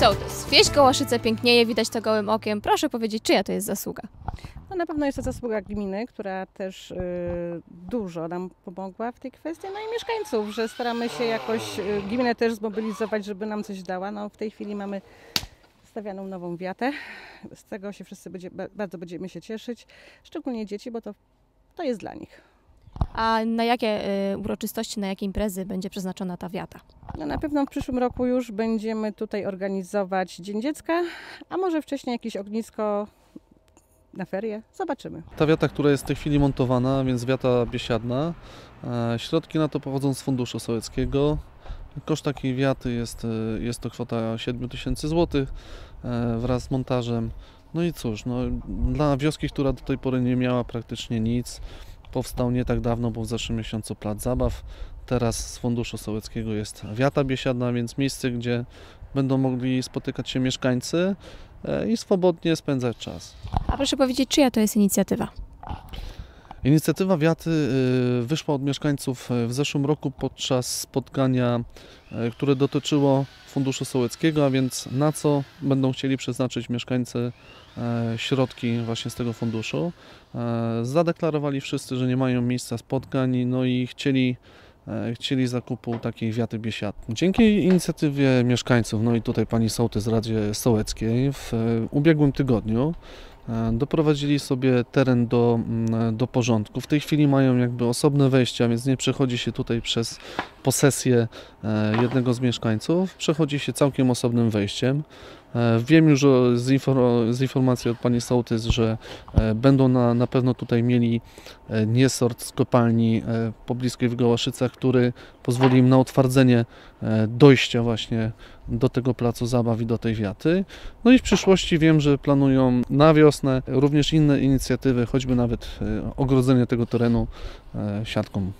Sołtys. Wieś Gołaszyce pięknieje, widać to gołym okiem. Proszę powiedzieć, czyja to jest zasługa? No na pewno jest to zasługa gminy, która też y, dużo nam pomogła w tej kwestii, no i mieszkańców, że staramy się jakoś y, gminę też zmobilizować, żeby nam coś dała. No w tej chwili mamy stawianą nową wiatę, z tego się wszyscy będzie, ba- bardzo będziemy się cieszyć, szczególnie dzieci, bo to, to jest dla nich. A na jakie y, uroczystości, na jakie imprezy będzie przeznaczona ta wiata? No na pewno w przyszłym roku już będziemy tutaj organizować Dzień Dziecka, a może wcześniej jakieś ognisko na ferie, zobaczymy. Ta wiata, która jest w tej chwili montowana, więc wiata biesiadna, e, środki na to pochodzą z Funduszu Sołeckiego. Koszt takiej wiaty jest, e, jest to kwota 7 tysięcy złotych e, wraz z montażem. No i cóż, no, dla wioski, która do tej pory nie miała praktycznie nic, powstał nie tak dawno, bo w zeszłym miesiącu plac zabaw. Teraz z Funduszu Sołeckiego jest wiata biesiadna, więc miejsce, gdzie będą mogli spotykać się mieszkańcy e, i swobodnie spędzać czas. A proszę powiedzieć, czyja to jest inicjatywa? Inicjatywa Wiaty y, wyszła od mieszkańców y, w zeszłym roku podczas spotkania, y, które dotyczyło Funduszu Sołeckiego, a więc na co będą chcieli przeznaczyć mieszkańcy środki właśnie z tego funduszu. Zadeklarowali wszyscy, że nie mają miejsca spotkań, no i chcieli chcieli zakupu takiej wiaty biesiadnej. Dzięki inicjatywie mieszkańców, no i tutaj pani sołtys z Radzie Sołeckiej w ubiegłym tygodniu Doprowadzili sobie teren do, mm, do porządku. W tej chwili mają jakby osobne wejścia, więc nie przechodzi się tutaj przez posesję e, jednego z mieszkańców, przechodzi się całkiem osobnym wejściem. E, Wiem już z, infor- z informacji od pani Sołtys, że e, będą na, na pewno tutaj mieli e, niesort z kopalni pobliskiej w Gołaszycach, który pozwoli im na utwardzenie dojścia właśnie do tego placu zabaw i do tej wiaty. No i w przyszłości wiem, że planują na wiosnę również inne inicjatywy, choćby nawet ogrodzenie tego terenu siatką